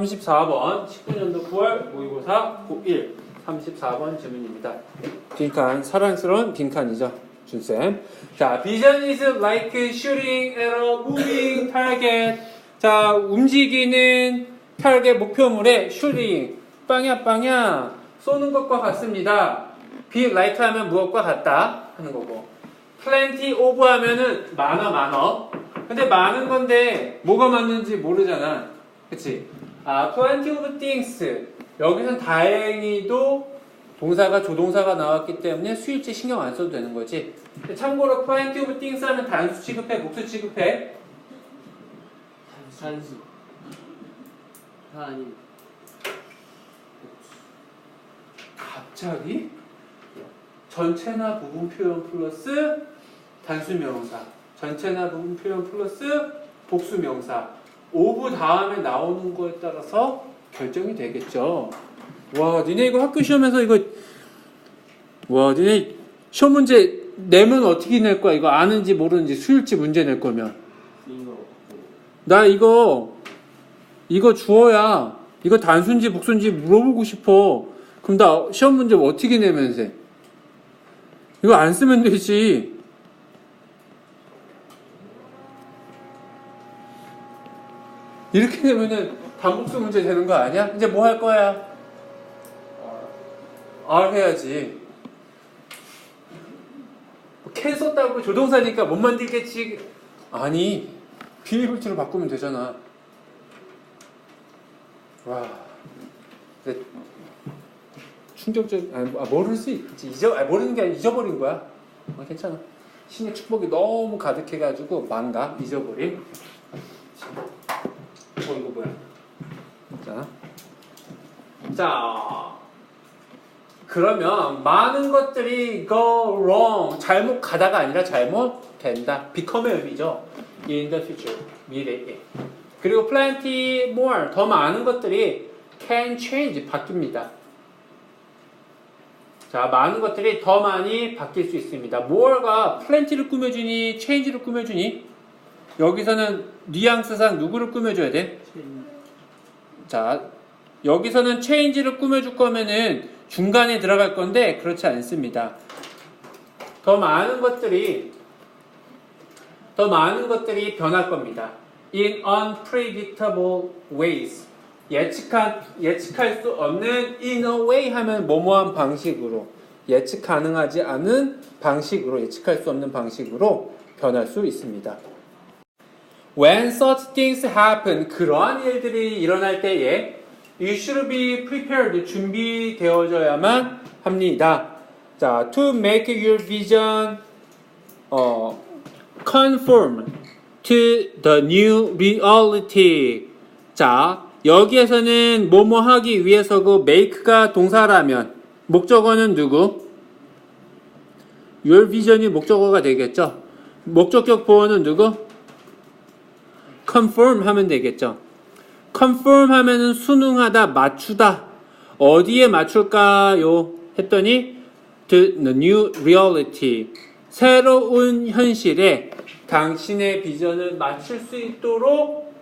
34번 19년도 9월 모의고사 고1 34번 질문입니다. 빈칸 사랑스러운 빈칸이죠. 준쌤. 자, vision is like shooting at a moving target. 자, 움직이는 타겟 목표물에 shooting 빵야 빵야 쏘는 것과 같습니다. be like 하면 무엇과 같다 하는 거고. plenty of 하면은 많아 많어. 근데 많은 건데 뭐가 맞는지 모르잖아. 그치? 아, plenty of things. 여기선 다행히도 동사가 조동사가 나왔기 때문에 수일치 신경 안 써도 되는 거지. 참고로 plenty of things 하면 단수 취급해, 복수 취급해. 산수 다 아닌 갑자기 전체나 부분 표현 플러스 단수 명사. 전체나 부분 표현 플러스 복수 명사. 오브 다음에 나오는 거에 따라서 결정이 되겠죠. 와, 니네 이거 학교 시험에서 이거 와, 니네 시험 문제 내면 어떻게 낼 거야? 이거 아는지 모르는지 수일치 문제 낼 거면. 나 이거 이거 주어야 이거 단순지 복순지 물어보고 싶어. 그럼 나 시험 문제 어떻게 내면서 해? 이거 안 쓰면 되지. 이렇게 되면은 단복수 문제 되는 거 아니야? 이제 뭐 할 거야? R 해야지. 캔 썼다고 조동사니까 못 만들겠지. 아니, 비일불치로 바꾸면 되잖아. 와. 충격적, 아, 아, 모를 수 있지. 잊어, 아, 모르는 게 아니라 잊어버린 거야. 아, 괜찮아. 신의 축복이 너무 가득해가지고 망가, 잊어버림. 어, 이거 뭐야? 자. 자. 그러면 많은 것들이 go wrong. 잘못 가다가 아니라 잘못 된다. become의 의미죠. in the future. 미래에. 그리고 plenty more. 더 많은 것들이 can change. 바뀝니다. 자, 많은 것들이 더 많이 바뀔 수 있습니다. more가 plenty를 꾸며주니, change를 꾸며주니, 여기서는 뉘앙스상 누구를 꾸며줘야 돼? 자, 여기서는 change를 꾸며줄 거면은 중간에 들어갈 건데 그렇지 않습니다. 더 많은 것들이 더 많은 것들이 변할 겁니다. In unpredictable ways. 예측한 예측할 수 없는 in a way 하면 뭐뭐한 방식으로 예측 가능하지 않은 방식으로 예측할 수 없는 방식으로 변할 수 있습니다. When such things happen, 그러한 일들이 일어날 때에 you should be prepared, 준비되어져야만 합니다. 자, to make your vision 어, conform to the new reality. 자, 여기에서는 뭐뭐 하기 위해서고 make가 동사라면 목적어는 누구? your vision이 목적어가 되겠죠. 목적격 보어는 누구? Conform 하면 되겠죠. conform 하면은 순응하다, 맞추다. 어디에 맞출까요? 했더니 to the new reality. 새로운 현실에 당신의 비전을 맞출 수 있도록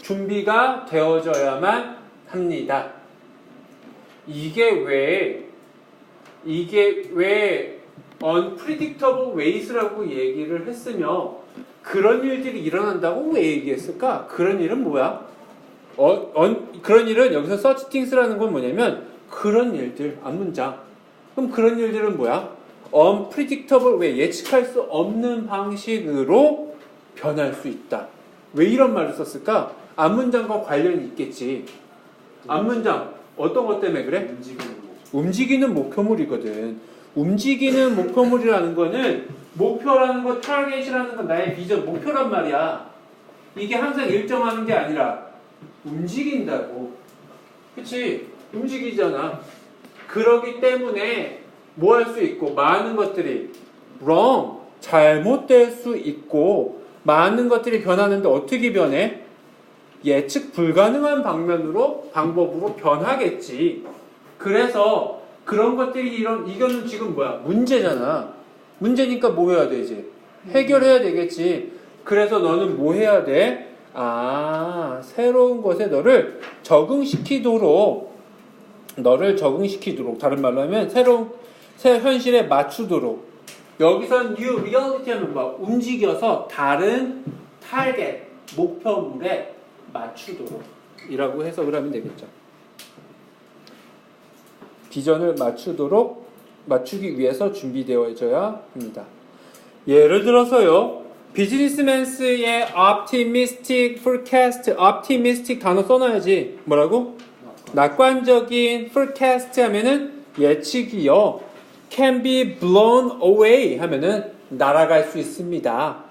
준비가 되어져야만 합니다. 이게 왜 이게 왜 unpredictable ways라고 얘기를 했으며 그런 일들이 일어난다고 왜 얘기했을까? 그런 일은 뭐야? 어, 언- 그런 일은 여기서 such things라는 건 뭐냐면 그런 일들 앞문장. 그럼 그런 일들은 뭐야? unpredictable way 예측할 수 없는 방식으로 변할 수 있다. 왜 이런 말을 썼을까? 앞문장과 관련이 있겠지. 앞문장 어떤 것 때문에 그래? 움직이는 목표물이거든. 움직이는 목표물이라는 거는 목표라는 거, 타겟이라는 건 나의 비전, 목표란 말이야. 이게 항상 일정하는 게 아니라 움직인다고. 그치? 움직이잖아. 그러기 때문에 뭐 할 수 있고, 많은 것들이 wrong, 잘못될 수 있고, 많은 것들이 변하는데 어떻게 변해? 예측 불가능한 방면으로, 방법으로 변하겠지. 그래서 그런 것들이 이런, 이거는 지금 뭐야? 문제잖아. 문제니까 뭐 해야 돼, 이제? 해결해야 되겠지. 그래서 너는 뭐 해야 돼? 아, 새로운 것에 너를 적응시키도록, 너를 적응시키도록, 다른 말로 하면 새로운, 새 현실에 맞추도록. 여기선 new reality 하면 뭐, 움직여서 다른 타겟, 목표물에 맞추도록. 이라고 해석을 하면 되겠죠. 비전을 맞추도록, 맞추기 위해서 준비되어져야 합니다. 예를 들어서요. 비즈니스맨스의 optimistic forecast, optimistic 단어 써놔야지. 뭐라고? 낙관적인 forecast 하면은 예측이요. can be blown away 하면은 날아갈 수 있습니다.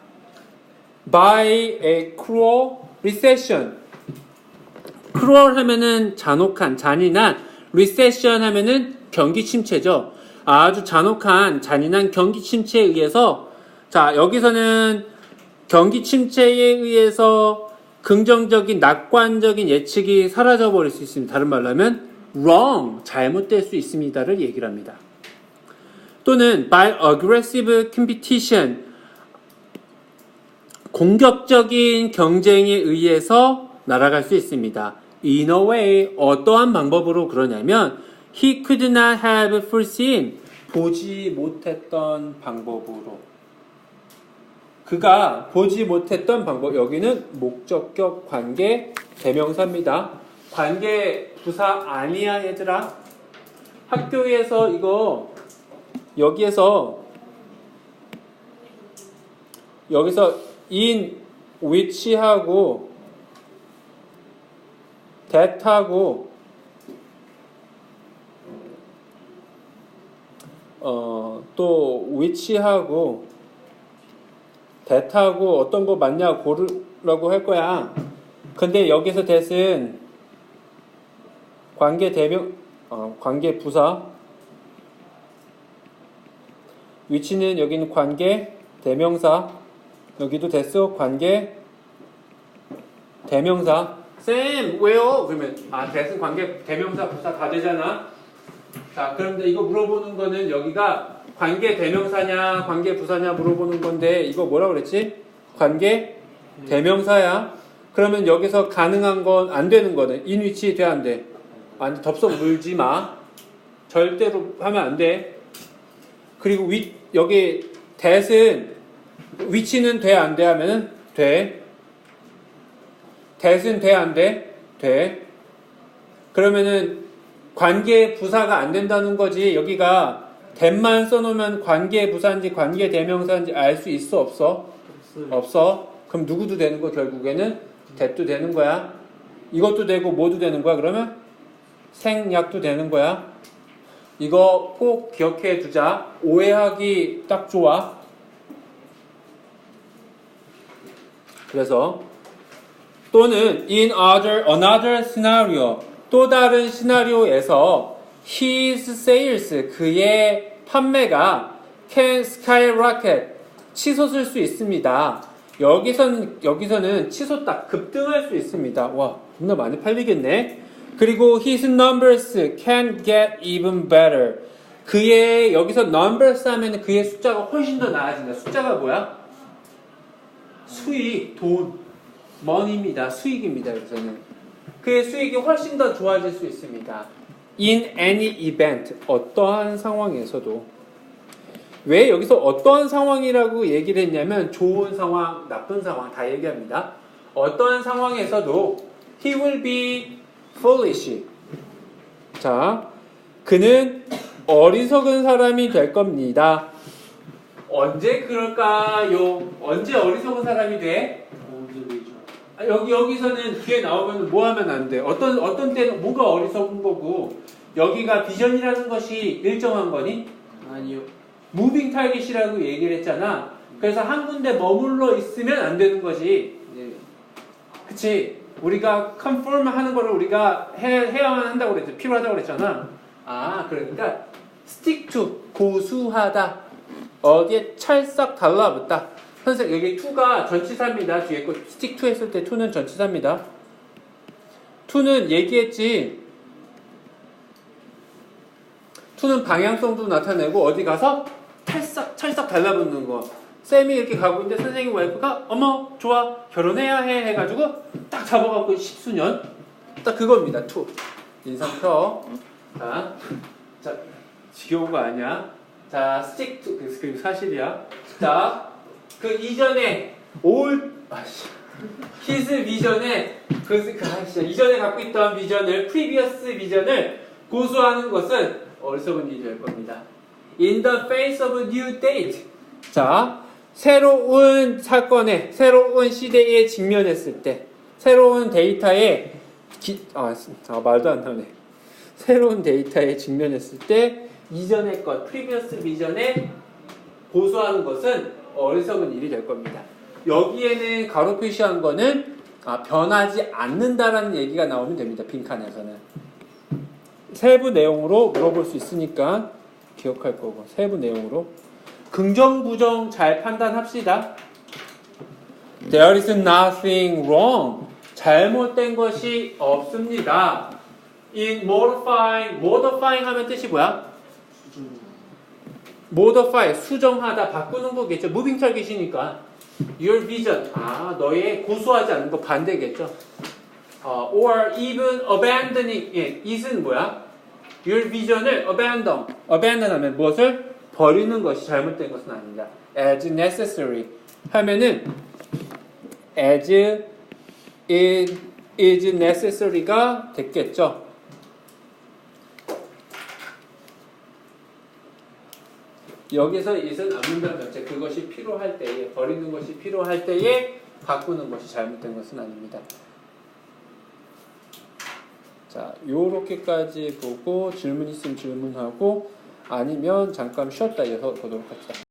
by a cruel recession. cruel 하면은 잔혹한, 잔인한, recession 하면은 경기 침체죠. 아주 잔혹한, 잔인한 경기 침체에 의해서 자, 여기서는 경기 침체에 의해서 긍정적인 낙관적인 예측이 사라져 버릴 수 있습니다. 다른 말로 하면 wrong, 잘못될 수 있습니다를 얘기를 합니다. 또는 by aggressive competition, 공격적인 경쟁에 의해서 날아갈 수 있습니다. In a way, 어떠한 방법으로 그러냐면 he could not have foreseen, 보지 못했던 방법으로 그가 보지 못했던 방법 여기는 목적격 관계 대명사입니다. 관계 부사 아니야 얘들아. 학교에서 이거 여기에서 여기서 in which하고 that하고 어또 which하고 대타고 어떤 거 맞냐 고르라고 할 거야. 근데 여기서 대은 관계 대명 어, 관계 부사 위치는 여기는 관계 대명사 여기도 됐어 관계 대명사 쌤 왜요? 그러면 아 대은 관계 대명사 부사 다 되잖아. 자 그런데 이거 물어보는 거는 여기가 관계 대명사냐 관계 부사냐 물어보는 건데 이거 뭐라 그랬지? 관계 대명사야. 그러면 여기서 가능한 건 안 되는 거는 인 위치 돼 안 돼? 안 덥석 물지 마. 절대로 하면 안 돼. 그리고 위 여기 대은 위치는 돼 안 돼 하면은 돼. 대은 돼 안 돼? 돼. 그러면은 관계 부사가 안 된다는 거지. 여기가 대만 써놓으면 관계 부사인지 관계 대명사인지 알 수 있어 없어? 없어요. 없어. 그럼 누구도 되는 거 결국에는 대도 되는 거야. 이것도 되고 뭐도 되는 거야. 그러면 생약도 되는 거야. 이거 꼭 기억해 두자. 오해하기 딱 좋아. 그래서 또는 in other another scenario 또 다른 시나리오에서 his sales 그의 판매가 can skyrocket 치솟을 수 있습니다. 여기서는 여기서는 치솟다 급등할 수 있습니다. 와 겁나 많이 팔리겠네. 그리고 his numbers can get even better. 그의 여기서 numbers 하면 그의 숫자가 훨씬 더 나아진다. 숫자가 뭐야? 수익, 돈, money입니다. 수익입니다. 여기서는 그의 수익이 훨씬 더 좋아질 수 있습니다. In any event, 어떠한 상황에서도. 왜 여기서 어떠한 상황이라고 얘기를 했냐면 좋은 상황, 나쁜 상황 다 얘기합니다. 어떠한 상황에서도 he will be foolish. 자, 그는 어리석은 사람이 될 겁니다. 언제 그럴까요? 언제 어리석은 사람이 돼? 아, 여기 여기서는 뒤에 나오면 뭐 하면 안 돼? 어떤 어떤 때는 뭐가 어리석은 거고 여기가 비전이라는 것이 일정한 거니? 아니요. 무빙 타겟이라고 얘기를 했잖아. 그래서 한 군데 머물러 있으면 안 되는 거지. 네. 그치? 우리가 컨펌 하는 거를 우리가 해, 해야만 한다고 그랬죠. 필요하다고 그랬잖아. 아, 그러니까 stick to 고수하다. 어디에 찰싹 달라붙다. 선생님 여기 to가 전치사입니다. 뒤에 거 stick to 했을 때 to는 전치사입니다. to는 얘기했지. to는 방향성도 나타내고 어디 가서 찰싹 찰싹 달라붙는 거. 쌤이 이렇게 가고 있는데 선생님 와이프가 어머 좋아 결혼해야 해 해가지고 딱 잡아갖고 십수년 딱 그겁니다 투 인상 펴 자, 자 지겨운 거 아니야 자 스틱 투 그, 그 사실이야 자 그 이전에 올 아씨 히스 비전에 그, 그 아씨 이전에 갖고 있던 비전을 프리비어스 비전을 고수하는 것은 어리석은 될 겁니다. In the face of a new date. 자, 새로운 사건에, 새로운 시대에 직면했을 때, 새로운 데이터에, 기, 아, 아, 말도 안 나오네. 새로운 데이터에 직면했을 때, 이전의 것, previous 비전에 고수하는 것은 어리석은 일이 될 겁니다. 여기에는 가로 표시한 거는 아, 변하지 않는다라는 얘기가 나오면 됩니다. 빈칸에서는. 세부 내용으로 물어볼 수 있으니까 기억할 거고 세부 내용으로 긍정 부정 잘 판단합시다. There is nothing wrong. 잘못된 것이 없습니다. In modifying, modifying 하면 뜻이 뭐야? Modify, 수정하다, 바꾸는 거겠죠. moving target이니까. Your vision, 아, 너의 고수하지 않는 거 반대겠죠. 어, or even abandoning it, it은 뭐야? Your vision을 abandon, abandon 하면 무엇을? 버리는 것이 잘못된 것은 아닙니다. as necessary 하면은 as it is necessary가 됐겠죠. 여기서 it은 앞문장 전체 그것이 필요할 때에 버리는 것이 필요할 때에 바꾸는 것이 잘못된 것은 아닙니다. 자, 요렇게까지 보고 질문 있으면 질문하고 아니면 잠깐 쉬었다 이어서 보도록 합시다.